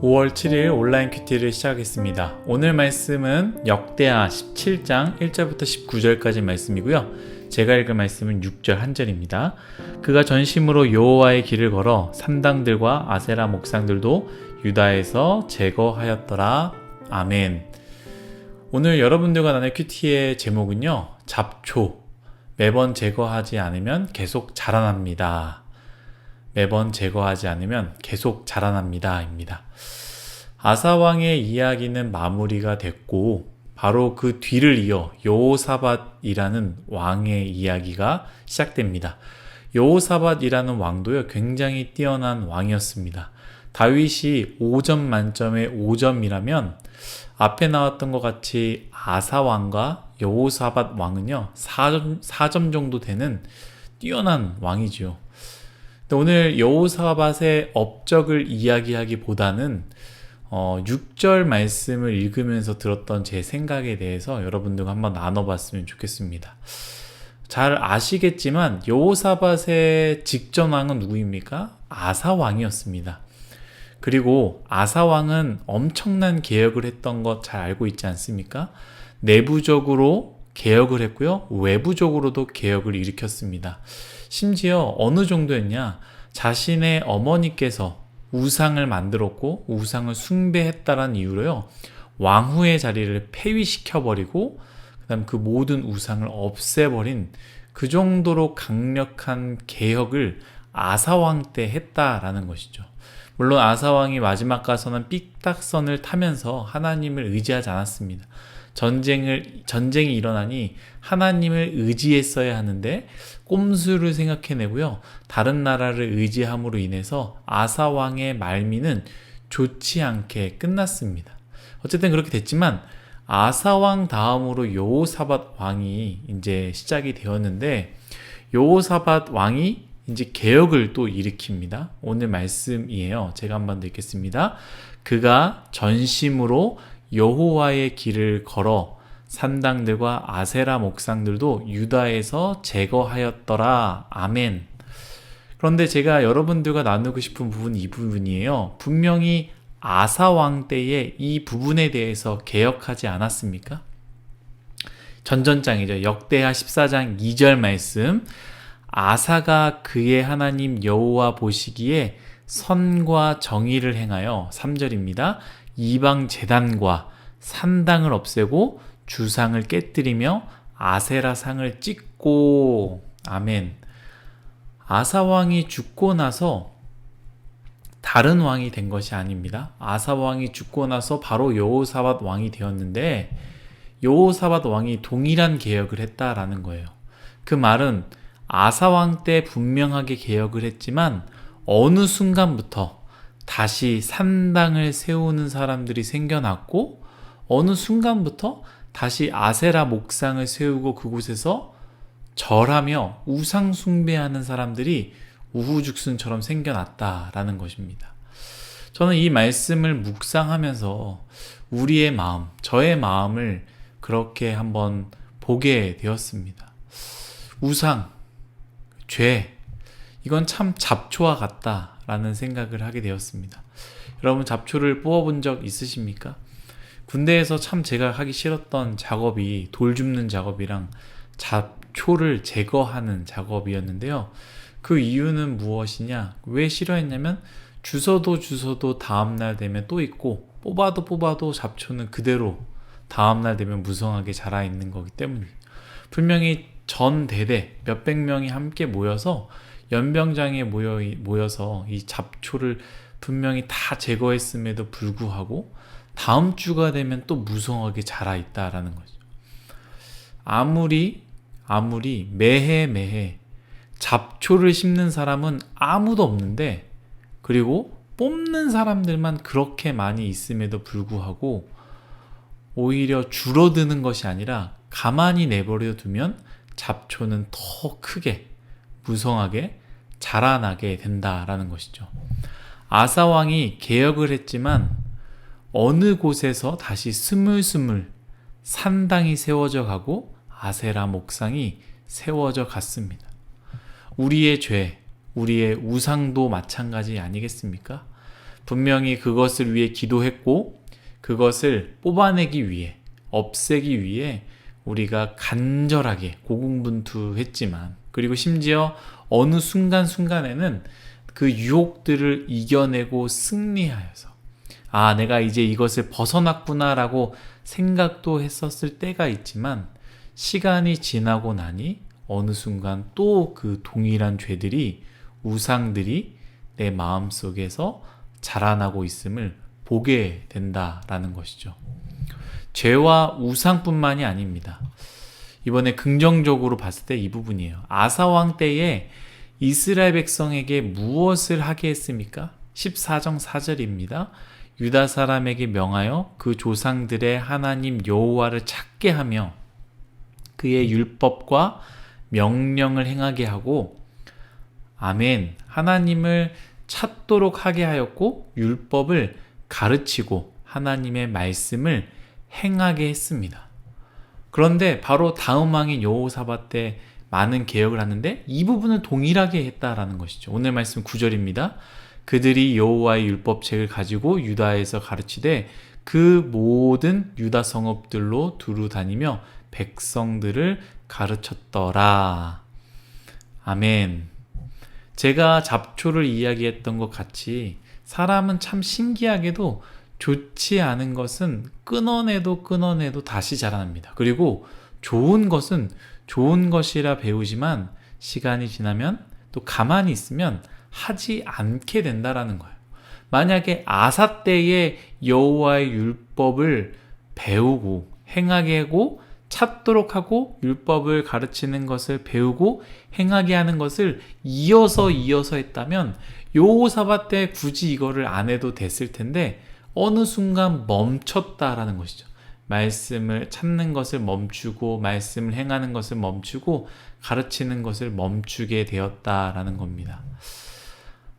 5월 7일 온라인 큐티를 시작하겠습니다. 오늘 말씀은 역대하 17장 1절부터 19절까지 말씀이고요. 제가 읽을 말씀은 6절 한 절입니다. 그가 전심으로 여호와의 길을 걸어 산당들과 아세라 목상들도 유다에서 제거하였더라. 아멘. 오늘 여러분들과 나눌 큐티의 제목은요. 잡초. 매번 제거하지 않으면 계속 자라납니다. 매번 제거하지 않으면 계속 자라납니다. 입니다. 아사왕의 이야기는 마무리가 됐고, 바로 그 뒤를 이어 여호사밧이라는 왕의 이야기가 시작됩니다. 여호사밧이라는 왕도요, 굉장히 뛰어난 왕이었습니다. 다윗이 5점 만점에 5점이라면 앞에 나왔던 것 같이 아사 왕과 여호사밧 왕은요, 4점, 4점 정도 되는 뛰어난 왕이지요. 오늘 여호사밧의 업적을 이야기하기보다는 어, 6절 말씀을 읽으면서 들었던 제 생각에 대해서 여러분들과 한번 나눠봤으면 좋겠습니다. 잘 아시겠지만 여호사밧의 직전 왕은 누구입니까? 아사 왕이었습니다. 그리고 아사 왕은 엄청난 개혁을 했던 것 잘 알고 있지 않습니까? 내부적으로 개혁을 했고요. 외부적으로도 개혁을 일으켰습니다. 심지어 어느 정도였냐? 자신의 어머니께서 우상을 만들었고 우상을 숭배했다라는 이유로요. 왕후의 자리를 폐위시켜 버리고 그다음 그 모든 우상을 없애버린 그 정도로 강력한 개혁을 아사왕 때 했다라는 것이죠. 물론 아사왕이 마지막 가서는 삐딱선을 타면서 하나님을 의지하지 않았습니다. 전쟁을 전쟁이 일어나니 하나님을 의지했어야 하는데 꼼수를 생각해내고요. 다른 나라를 의지함으로 인해서 아사 왕의 말미는 좋지 않게 끝났습니다. 어쨌든 그렇게 됐지만 아사 왕 다음으로 요사밧 왕이 이제 시작이 되었는데 요사밧 왕이 이제 개혁을 또 일으킵니다. 오늘 말씀이에요. 제가 한번 읽겠습니다. 그가 전심으로 여호와의 길을 걸어 산당들과 아세라 목상들도 유다에서 제거하였더라. 아멘. 그런데 제가 여러분들과 나누고 싶은 부분이 이 부분이에요. 분명히 아사 왕 때에 이 부분에 대해서 개혁하지 않았습니까? 전전장이죠. 역대하 14장 2절 말씀. 아사가 그의 하나님 여호와 보시기에 선과 정의를 행하여 3절입니다. 이방 재단과 산당을 없애고 주상을 깨뜨리며 아세라 상을 찍고 아멘. 아사 왕이 죽고 나서 다른 왕이 된 것이 아닙니다. 아사 왕이 죽고 나서 바로 여호사밧 왕이 되었는데 여호사밧 왕이 동일한 개혁을 했다라는 거예요. 그 말은 아사 왕 때 분명하게 개혁을 했지만 어느 순간부터 다시 산당을 세우는 사람들이 생겨났고 어느 순간부터 다시 아세라 목상을 세우고 그곳에서 절하며 우상 숭배하는 사람들이 우후죽순처럼 생겨났다라는 것입니다. 저는 이 말씀을 묵상하면서 우리의 마음, 저의 마음을 그렇게 한번 보게 되었습니다. 우상, 죄, 이건 참 잡초와 같다. 라는 생각을 하게 되었습니다. 여러분 잡초를 뽑아본 적 있으십니까? 군대에서 참 제가 하기 싫었던 작업이 돌 줍는 작업이랑 잡초를 제거하는 작업이었는데요. 그 이유는 무엇이냐? 왜 싫어했냐면 주서도 주서도 다음날 되면 또 있고 뽑아도 뽑아도 잡초는 그대로 다음날 되면 무성하게 자라 있는 거기 때문입니다. 분명히 전 대대 몇백 명이 함께 모여서 연병장에 모여, 모여서 이 잡초를 분명히 다 제거했음에도 불구하고 다음 주가 되면 또 무성하게 자라 있다라는 거죠. 아무리, 아무리 매해 매해 잡초를 심는 사람은 아무도 없는데 그리고 뽑는 사람들만 그렇게 많이 있음에도 불구하고 오히려 줄어드는 것이 아니라 가만히 내버려 두면 잡초는 더 크게 무성하게 자라나게 된다라는 것이죠. 아사 왕이 개혁을 했지만 어느 곳에서 다시 스물스물 산당이 세워져 가고 아세라 목상이 세워져 갔습니다. 우리의 죄, 우리의 우상도 마찬가지 아니겠습니까? 분명히 그것을 위해 기도했고 그것을 뽑아내기 위해 없애기 위해 우리가 간절하게 고군분투했지만 그리고 심지어 어느 순간순간에는 그 유혹들을 이겨내고 승리하여서 아, 내가 이제 이것을 벗어났구나라고 생각도 했었을 때가 있지만 시간이 지나고 나니 어느 순간 또 그 동일한 죄들이 우상들이 내 마음 속에서 자라나고 있음을 보게 된다라는 것이죠. 죄와 우상뿐만이 아닙니다. 이번에 긍정적으로 봤을 때 이 부분이에요. 아사왕 때에 이스라엘 백성에게 무엇을 하게 했습니까? 14정 4절입니다. 유다 사람에게 명하여 그 조상들의 하나님 여호와를 찾게 하며 그의 율법과 명령을 행하게 하고 아멘 하나님을 찾도록 하게 하였고 율법을 가르치고 하나님의 말씀을 행하게 했습니다. 그런데 바로 다음 왕인 여호사밧 때 많은 개혁을 하는데 이 부분을 동일하게 했다라는 것이죠. 오늘 말씀 9절입니다. 그들이 여호와의 율법책을 가지고 유다에서 가르치되 그 모든 유다 성읍들로 두루 다니며 백성들을 가르쳤더라. 아멘. 제가 잡초를 이야기했던 것 같이 사람은 참 신기하게도 좋지 않은 것은 끊어내도 끊어내도 다시 자라납니다. 그리고 좋은 것은 좋은 것이라 배우지만 시간이 지나면 또 가만히 있으면 하지 않게 된다라는 거예요. 만약에 아사 때에 여호와의 율법을 배우고 행하게 하고 찾도록 하고 율법을 가르치는 것을 배우고 행하게 하는 것을 이어서 이어서 했다면 요사바 때 굳이 이거를 안 해도 됐을 텐데 어느 순간 멈췄다라는 것이죠. 말씀을 찾는 것을 멈추고 말씀을 행하는 것을 멈추고 가르치는 것을 멈추게 되었다라는 겁니다.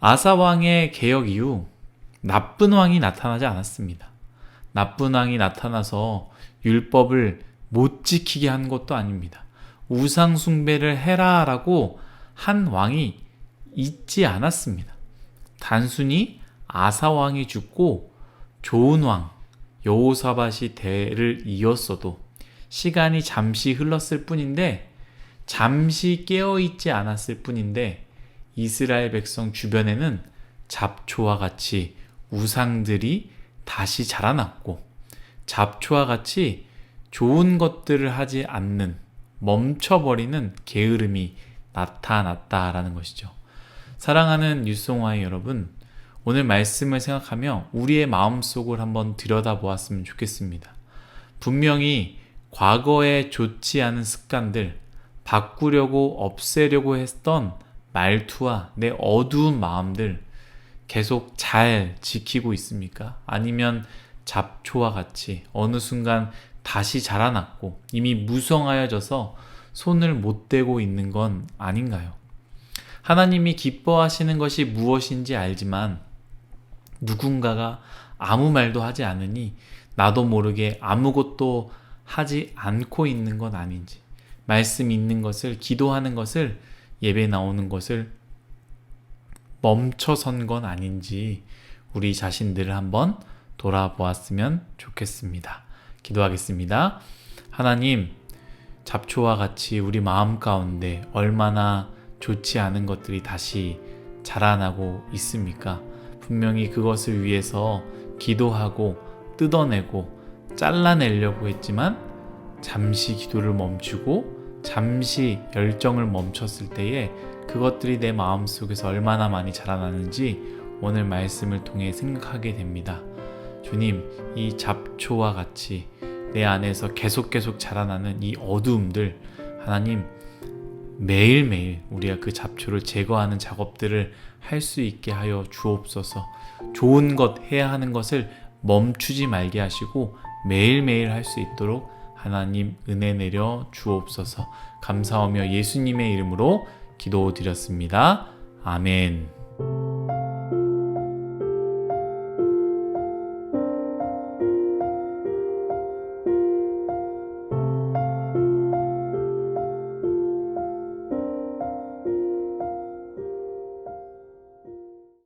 아사 왕의 개혁 이후 나쁜 왕이 나타나지 않았습니다. 나쁜 왕이 나타나서 율법을 못 지키게 한 것도 아닙니다. 우상 숭배를 해라라고 한 왕이 있지 않았습니다. 단순히 아사 왕이 죽고 좋은 왕 여호사밧이 대를 이었어도 시간이 잠시 흘렀을 뿐인데 잠시 깨어 있지 않았을 뿐인데 이스라엘 백성 주변에는 잡초와 같이 우상들이 다시 자라났고 잡초와 같이 좋은 것들을 하지 않는 멈춰버리는 게으름이 나타났다라는 것이죠. 사랑하는 뉴송와의 여러분, 오늘 말씀을 생각하며 우리의 마음속을 한번 들여다보았으면 좋겠습니다. 분명히 과거에 좋지 않은 습관들, 바꾸려고 없애려고 했던 말투와 내 어두운 마음들 계속 잘 지키고 있습니까? 아니면 잡초와 같이 어느 순간 다시 자라났고 이미 무성하여져서 손을 못 대고 있는 건 아닌가요? 하나님이 기뻐하시는 것이 무엇인지 알지만 누군가가 아무 말도 하지 않으니 나도 모르게 아무것도 하지 않고 있는 건 아닌지 말씀 있는 것을 기도하는 것을 예배 나오는 것을 멈춰선 건 아닌지 우리 자신들을 한번 돌아보았으면 좋겠습니다. 기도하겠습니다. 하나님, 잡초와 같이 우리 마음 가운데 얼마나 좋지 않은 것들이 다시 자라나고 있습니까? 분명히 그것을 위해서 기도하고 뜯어내고 잘라내려고 했지만 잠시 기도를 멈추고 잠시 열정을 멈췄을 때에 그것들이 내 마음 속에서 얼마나 많이 자라나는지 오늘 말씀을 통해 생각하게 됩니다. 주님, 이 잡초와 같이 내 안에서 계속 계속 자라나는 이 어두움들, 하나님, 매일매일 우리가 그 잡초를 제거하는 작업들을 할 수 있게 하여 주옵소서. 좋은 것 해야 하는 것을 멈추지 말게 하시고 매일매일 할 수 있도록 하나님 은혜 내려 주옵소서. 감사하며 예수님의 이름으로 기도드렸습니다. 아멘.